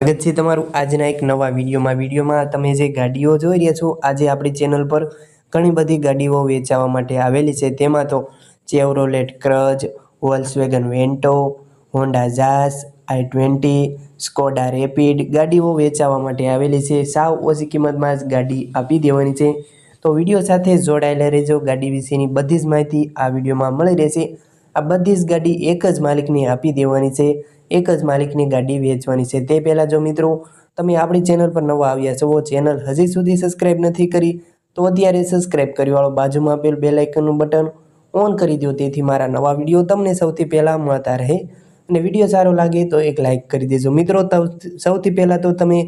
સ્વાગત છે તમારું આજના એક નવા વિડીયોમાં. વિડીયોમાં તમે જે ગાડીઓ જોઈ રહ્યા છો, આજે આપણી ચેનલ પર ઘણી બધી ગાડીઓ વેચાવા માટે આવેલી છે. તેમાં તો Chevrolet Cruze, Volkswagen Vento, Honda Jazz I twenty, Skoda Rapid ગાડીઓ વેચાવા માટે આવેલી છે. સાવ ઓછી કિંમતમાં જ ગાડી આપી દેવાની છે. તો વીડિયો સાથે જોડાયેલા રહેજો. ગાડી વિશેની બધી જ માહિતી આ વિડીયોમાં મળી રહેશે. આ બધી જ ગાડી એક જ માલિકને આપી દેવાની છે, એક જ માલિકની ગાડી વેચવાની છે. તે પહેલાં જો મિત્રો, તમે આપણી ચેનલ પર નવા આવ્યા છો ચેનલ હજી સુધી સબસ્ક્રાઈબ નથી કરી, તો અત્યારે સબસ્ક્રાઈબ કરી વાળો બાજુમાં આપેલ બે લાઇકનનું બટન ઓન કરી દો, તેથી મારા નવા વીડિયો તમને સૌથી પહેલાં મળતા રહે અને વીડિયો સારો લાગે તો એક લાઇક કરી દેજો. મિત્રો સૌથી પહેલાં તો તમે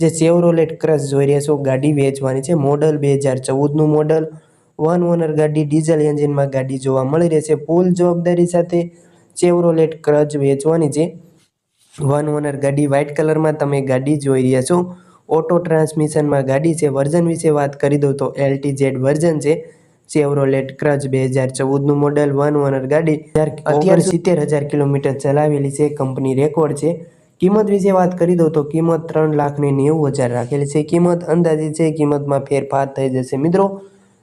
જે સેવરોલેટ ક્રશ જોઈ રહ્યા છો, ગાડી વેચવાની છે, મોડલ બે હજાર ચૌદનું મોડલ. વન ઓનર ગાડી, ડીઝલ એન્જિનમાં ગાડી જોવા મળી રહેશે ફૂલ જવાબદારી સાથે ચેવરોલેટ ક્રચ વેચવાની છે. વન ઓનર ગાડી વ્હાઇટ કલરમાં તમે ગાડી જોઈ રહ્યા છો. ઓટો ટ્રાન્સમિશનમાં ગાડી છે. વર્ઝન વિશે વાત કરી દઉં તો એલટી જેડ વર્ઝન છે. ચેવરોલેટ ક્રચ બે હજાર ચૌદનું મોડલ, વન ઓનર ગાડી. અત્યારે સિત્તેર હજાર કિલોમીટર ચલાવેલી છે. કંપની રેકોર્ડ છે. કિંમત વિશે વાત કરી દઉં તો કિંમત ત્રણ લાખ ને નેવું હજાર રાખેલી છે. કિંમત અંદાજે છે. કિંમતમાં ફેરફાર થઈ જશે. મિત્રો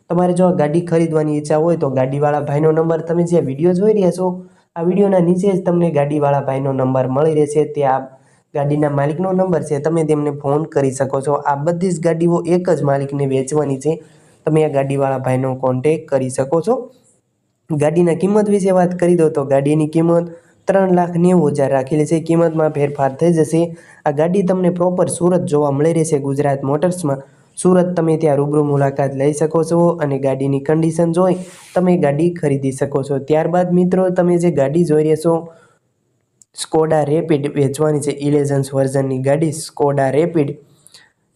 તમારે જો ગાડી ખરીદવાની ઈચ્છા હોય તો ગાડીવાળા ભાઈનો નંબર તમે જે વીડિયો જોઈ રહ્યા છો, આ વિડીયોના નીચે જ તમને ગાડીવાળા ભાઈનો નંબર મળી રહેશે. તે આ ગાડીના માલિકનો નંબર છે, તમે તેમને ફોન કરી શકો છો. આ બધી જ ગાડીઓ એક જ માલિકને વેચવાની છે. તમે આ ગાડીવાળા ભાઈનો કોન્ટેક કરી શકો છો. ગાડીના કિંમત વિશે વાત કરી દો તો ગાડીની કિંમત ત્રણ લાખ નેવું હજાર રાખેલી છે. કિંમતમાં ફેરફાર થઈ જશે. આ ગાડી તમને પ્રોપર સુરત જોવા મળી રહેશે ગુજરાત મોટર્સમાં. સુરત તમે ત્યાં રૂબરૂ મુલાકાત લઈ શકો છો અને ગાડીની કન્ડિશન જોઈ તમે ગાડી ખરીદી શકો છો. ત્યારબાદ મિત્રો તમે જે ગાડી જોઈ રહ્યા છો સ્કોડા રેપિડ વેચવાની છે ઇલેઝન્સ વર્ઝનની ગાડી સ્કોડા રેપિડ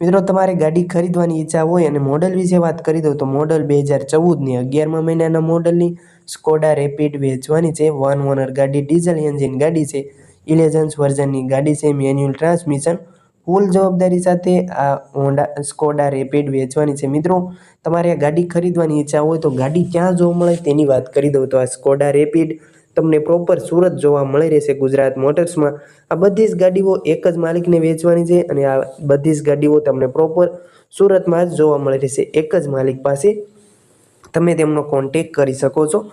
મિત્રો તમારે ગાડી ખરીદવાની ઈચ્છા હોય અને મોડલ વિશે વાત કરી દઉં તો મોડલ બે હજાર ચૌદની અગિયારમા મહિનાના મોડલની સ્કોડા રેપિડ વેચવાની છે. વન ઓનર ગાડી ડીઝલ એન્જિન ગાડી છે. ઇલેઝન્સ વર્ઝનની ગાડી છે મેન્યુઅલ ટ્રાન્સમિશન ફૂલ જવાબદારી સાથે આ હોન્ડા, સ્કોડા રેપિડ વેચવાની છે. મિત્રો, તમારે આ ગાડી ખરીદવાની ઈચ્છા હોય તો ગાડી ક્યાં જોવા મળે તેની વાત કરી દઉં. તો આ સ્કોડા રેપિડ તમને પ્રોપર સુરત જોવા મળી રહેશે ગુજરાત મોટર્સમાં. આ બધી જ ગાડીઓ એક જ માલિકને વેચવાની છે અને આ બધી જ ગાડીઓ તમને પ્રોપર સુરતમાં જ જોવા મળી રહેશે. એક જ માલિક પાસે તમે તેમનો કોન્ટેક કરી શકો છો.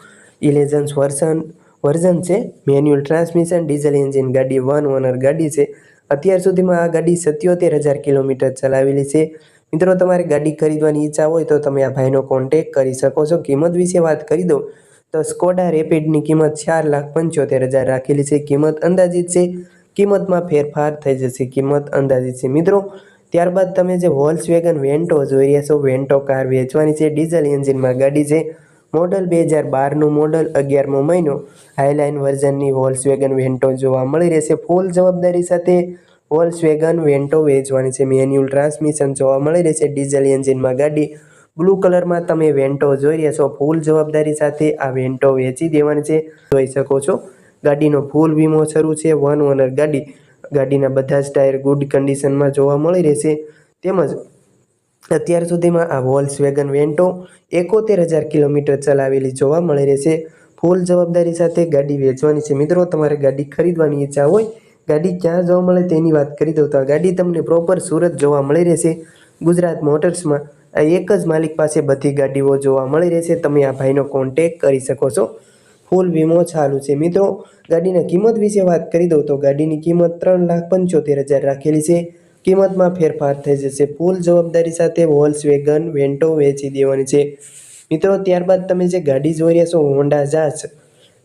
ઇલેઝન્સ વર્ઝન વર્ઝન છે. મેન્યુઅલ ટ્રાન્સમિશન ડીઝલ એન્જિન ગાડી વન ઓનર ગાડી છે. અત્યાર સુધીમાં આ ગાડી સત્યોતેર હજાર કિલોમીટર ચલાવેલી છે. મિત્રો, તમારે ગાડી ખરીદવાની ઈચ્છા હોય તો તમે આ ભાઈનો કોન્ટેક કરી શકો છો. કિંમત વિશે વાત કરી દઉં. તો સ્કોડા રેપિડની કિંમત ચાર લાખ પંચોતેર હજાર રાખેલી છે. કિંમત અંદાજિત છે. કિંમતમાં ફેરફાર થઈ જશે. કિંમત અંદાજિત છે. મિત્રો, ત્યારબાદ તમે જે હોલ્સ વેગન વેન્ટો જોઈ રહ્યા છો. વેન્ટો કાર વેચવાની છે. ડીઝલ એન્જિનમાં ગાડી છે. મોડલ બે હજાર બારનું મોડલ અગિયારમો મહિનો હાઈલાઇન વર્ઝનની વોલ્સ વેગન વેન્ટો જોવા મળી રહેશે. ફૂલ જવાબદારી સાથે વોલ્સ વેગન વેન્ટો વેચવાની છે. મેન્યુઅલ ટ્રાન્સમિશન જોવા મળી રહેશે. ડીઝલ એન્જિનમાં ગાડી બ્લુ કલરમાં તમે વેન્ટો જોઈ રહ્યા છો. ફૂલ જવાબદારી સાથે આ વેન્ટો વેચી દેવાની છે. જોઈ શકો છો, ગાડીનો ફૂલ વીમો શરૂ છે. વન ઓનર ગાડી, ગાડીના બધા જ ટાયર ગુડ કન્ડિશનમાં જોવા મળી રહેશે. તેમજ અત્યાર સુધીમાં આ વોલ્સ વેગન વેન્ટો એકોતેર હજાર કિલોમીટર ચલાવેલી જોવા મળી રહેશે ફૂલ જવાબદારી સાથે ગાડી વેચવાની છે. મિત્રો, તમારે ગાડી ખરીદવાની ઈચ્છા હોય, ગાડી ક્યાં જોવા મળે તેની વાત કરી દઉં તો આ ગાડી તમને પ્રોપર સુરત જોવા મળી રહેશે ગુજરાત મોટર્સમાં આ એક જ માલિક પાસે બધી ગાડીઓ જોવા મળી રહેશે તમે આ ભાઈનો કોન્ટેક કરી શકો છો. ફૂલ વીમો ચાલુ છે. મિત્રો, ગાડીના કિંમત વિશે વાત કરી દઉં તો ગાડીની કિંમત ત્રણ લાખ પંચોતેર હજાર રાખેલી છે. કિંમતમાં ફેરફાર થઈ જશે. ફૂલ જવાબદારી સાથે વોલ્સ વેગન વેન્ટો વેચી દેવાની છે. મિત્રો, ત્યારબાદ તમે જે ગાડી જોઈ રહ્યા છો હોન્ડા ઝાસ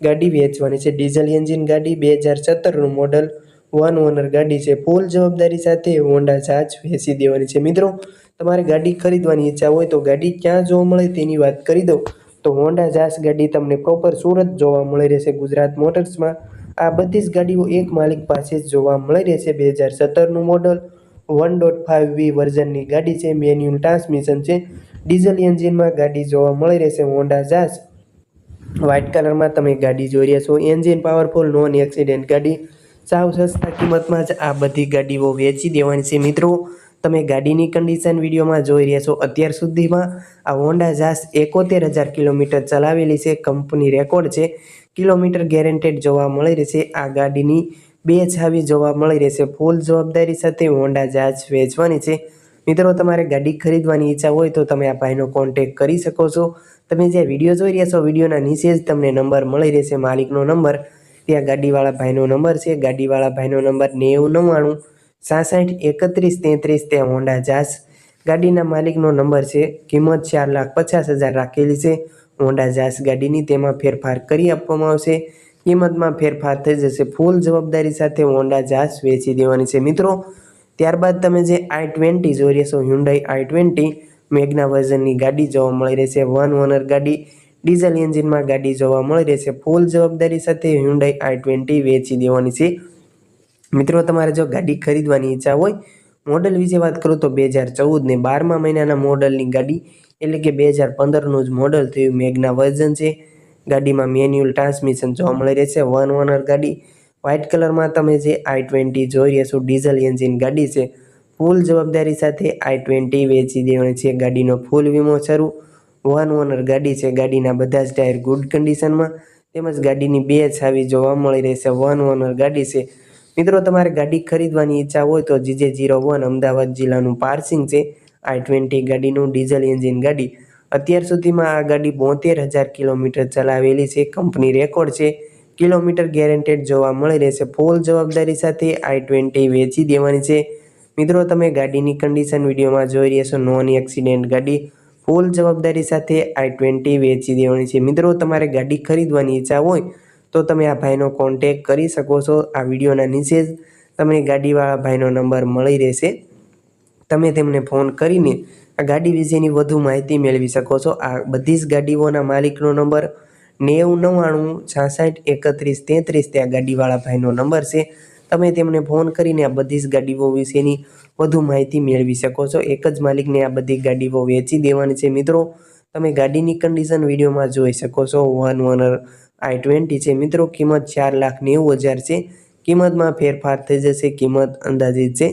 ગાડી વેચવાની છે. ડીઝલ એન્જિન ગાડી બે હજાર સત્તરનું મોડલ વન ઓનર ગાડી છે. ફૂલ જવાબદારી સાથે હોન્ડા ઝાજ વેચી દેવાની છે. મિત્રો, તમારે ગાડી ખરીદવાની ઈચ્છા હોય તો ગાડી ક્યાં જોવા મળે તેની વાત કરી દો તો હોન્ડા ઝાસ ગાડી તમને પ્રોપર સુરત જોવા મળી રહેશે. ગુજરાત મોટર્સમાં આ બધી જ ગાડીઓ એક માલિક પાસે જ જોવા મળી રહેશે. બે હજાર સત્તરનું model one dot five V વર્ઝનની ગાડી છે. મેન્યુઅલ ટ્રાન્સમિશન છે. ડીઝલ એન્જિનમાં ગાડી જોવા મળી રહેશે. હોન્ડા ઝાસ વ્હાઇટ કલરમાં તમે ગાડી જોઈ રહ્યા છો. એન્જિન પાવરફુલ, નોન એક્સિડન્ટ ગાડી. સાવ સસ્તા કિંમતમાં જ આ બધી ગાડીઓ વેચી દેવાની છે. મિત્રો, તમે ગાડીની કન્ડિશન વિડીયોમાં જોઈ રહ્યા છો. અત્યાર સુધીમાં આ હોન્ડા ઝાસ એકોતેર હજાર કિલોમીટર ચલાવેલી છે. કંપની રેકોર્ડ છે. કિલોમીટર ગેરેન્ટેડ જોવા મળી રહેશે. આ ગાડીની બે છાવી જોવા મળી રહેશે ફૂલ જવાબદારી સાથે હોન્ડા જહાજ વેચવાની છે. મિત્રો, તમારે ગાડી ખરીદવાની ઈચ્છા હોય તો તમે આ ભાઈનો કોન્ટેક કરી શકો છો. તમે જે વીડિયો જોઈ રહ્યા છો, વિડીયોના નીચે જ તમને નંબર મળી રહેશે, માલિકનો નંબર. ત્યાં ગાડીવાળા ભાઈનો નંબર છે. ગાડીવાળા ભાઈનો નંબર નેવું નવ્વાણું, સાસઠ, એકત્રીસ, તેત્રીસ, ત્યાં હોન્ડા જાસ ગાડીના માલિકનો નંબર છે. કિંમત ચાર લાખ પચાસ હજાર રાખેલી છે. હોન્ડા જાસ ગાડીની તેમાં ફેરફાર કરી આપવામાં આવશે. કિંમતમાં ફેરફાર થઈ જશે. ફૂલ જવાબદારી સાથે હોન્ડા જહાજ વેચી દેવાની છે. મિત્રો, ત્યારબાદ તમે જે આઈ ટ્વેન્ટી જોઈ રહ્યા છો હ્યુન્ડાઈ આઈ ટ્વેન્ટી મેગના વર્ઝનની ગાડી જોવા મળી રહેશે વન ઓનર ગાડી, ડીઝલ એન્જિનમાં ગાડી જોવા મળી રહેશે ફૂલ જવાબદારી સાથે હ્યુન્ડાઈ આઈ ટ્વેન્ટી વેચી દેવાની છે. મિત્રો, તમારે જો ગાડી ખરીદવાની ઈચ્છા હોય, મોડલ વિશે વાત કરું તો બે હજાર ચૌદ ને બારમા મહિનાના મોડલની ગાડી, એટલે કે બે હજાર પંદરનું જ મોડલ થયું મેગના વર્ઝન છે. ગાડીમાં મેન્યુઅલ ટ્રાન્સમિશન જોવા મળી રહેશે. વન ઓનર ગાડી વ્હાઇટ કલરમાં તમે જે આઈ ટ્વેન્ટી જોઈ રહ્યા છો ડીઝલ એન્જિન ગાડી છે ફૂલ જવાબદારી સાથે આઈ ટ્વેન્ટી વેચી દેવાની છે. ગાડીનો ફૂલ વીમો શરૂ. વન ઓનર ગાડી છે, ગાડીના બધા જ ટાયર ગુડ કન્ડિશનમાં તેમજ ગાડીની બે છાવી જોવા મળી રહેશે. વન ઓનર ગાડી છે. મિત્રો, તમારે ગાડી ખરીદવાની ઈચ્છા હોય તો જીજે જીરો વન અમદાવાદ જિલ્લાનું પાર્સિંગ છે. આઈ ટ્વેન્ટી ગાડીનું ડીઝલ એન્જિન ગાડી. અત્યાર સુધીમાં આ ગાડી બોતેર હજાર કિલોમીટર ચલાવેલી છે. કંપની રેકોર્ડ છે. કિલોમીટર ગેરેન્ટેડ જોવા મળી રહેશે. ફૂલ જવાબદારી સાથે આઈ ટ્વેન્ટી વેચી દેવાની છે. મિત્રો, તમે ગાડીની કન્ડિશન વિડીયોમાં જોઈ રહ્યા છો. નોન એક્સિડેન્ટ ગાડી ફૂલ જવાબદારી સાથે આઈ ટ્વેન્ટી વેચી દેવાની છે. મિત્રો, તમારે ગાડી ખરીદવાની ઈચ્છા હોય તો તમે આ ભાઈનો કોન્ટેક કરી શકો છો. આ વિડીયોના નીચે જ તમને ગાડીવાળા ભાઈનો નંબર મળી રહેશે. તમે તેમને ફોન કરીને આ ગાડી વિશેની વધુ માહિતી મેળવી શકો છો. આ બધી જ ગાડીઓના માલિકનો નંબર નેવું નવ્વાણું છાસઠ એકત્રીસ તેત્રીસ તે આ ગાડીવાળા ભાઈનો નંબર છે. તમે તેમને ફોન કરીને આ બધી જ ગાડીઓ વિશેની વધુ માહિતી મેળવી શકો છો. એક જ માલિકને આ બધી ગાડીઓ વેચી દેવાની છે. મિત્રો, તમે ગાડીની કન્ડિશન વિડીયોમાં જોઈ શકો છો. વન ઓનર આઈ ટ્વેન્ટી છે. મિત્રો, કિંમત ચાર લાખ નેવું હજાર છે. કિંમતમાં ફેરફાર થઈ જશે. કિંમત અંદાજિત છે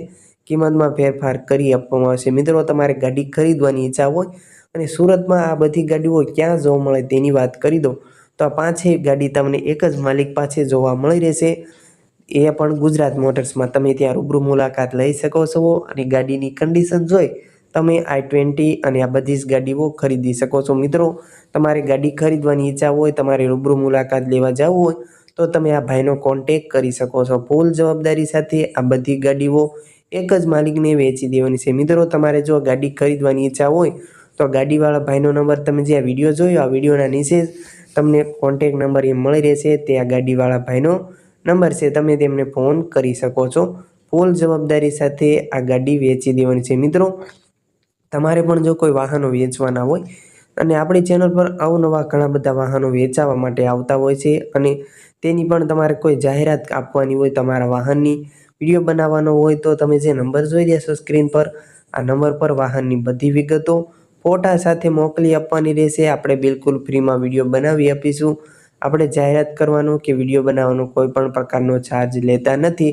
કિંમતમાં ફેરફાર કરી આપવામાં આવશે. મિત્રો, તમારે ગાડી ખરીદવાની ઈચ્છા હોય અને સુરતમાં આ બધી ગાડીઓ ક્યાં જોવા મળે તેની વાત કરી દો તો આ પાંચેય ગાડી તમને એક જ માલિક પાસે જોવા મળી રહેશે. એ પણ ગુજરાત મોટર્સમાં. તમે ત્યાં રૂબરૂ મુલાકાત લઈ શકો છો અને ગાડીની કન્ડિશન જોઈ તમે આઈ ટ્વેન્ટી અને આ બધી જ ગાડીઓ ખરીદી શકો છો. મિત્રો, તમારે ગાડી ખરીદવાની ઈચ્છા હોય, તમારે રૂબરૂ મુલાકાત લેવા જવું હોય, તો તમે આ ભાઈનો કોન્ટેક કરી શકો છો. ફૂલ જવાબદારી સાથે આ બધી ગાડીઓ એક જ માલિકને વેચી દેવાની છે. મિત્રો, તમારે જો ગાડી ખરીદવાની ઈચ્છા હોય, તો ગાડીવાળા ભાઈનો નંબર તમે જે આ વીડિયો જોયો, આ વિડીયોના નીચે તમને કોન્ટેક નંબર એ મળી રહેશે. તે આ ગાડીવાળા ભાઈનો નંબર છે. તમે તેમને ફોન કરી શકો છો. ફૂલ જવાબદારી સાથે આ ગાડી વેચી દેવાની છે. મિત્રો, તમારે પણ જો કોઈ વાહનો વેચવાના હોય, અને આપણી ચેનલ પર અવનવા ઘણા બધા વાહનો વેચાવા માટે આવતા હોય છે, અને તેની પણ તમારે કોઈ જાહેરાત આપવાની હોય તમારા વાહનની વીડિયો બનાવવાનો હોય તો તમે જે નંબર જોઈ રહ્યા સ્ક્રીન પર, આ નંબર પર વાહનની બધી વિગતો ફોટા સાથે મોકલી આપવાની રહેશે. આપણે બિલકુલ ફ્રીમાં વીડિયો બનાવી આપીશું. આપણે જાહેરાત કરવાનો કે વીડિયો બનાવવાનો કોઈ પણ પ્રકારનો ચાર્જ લેતા નથી.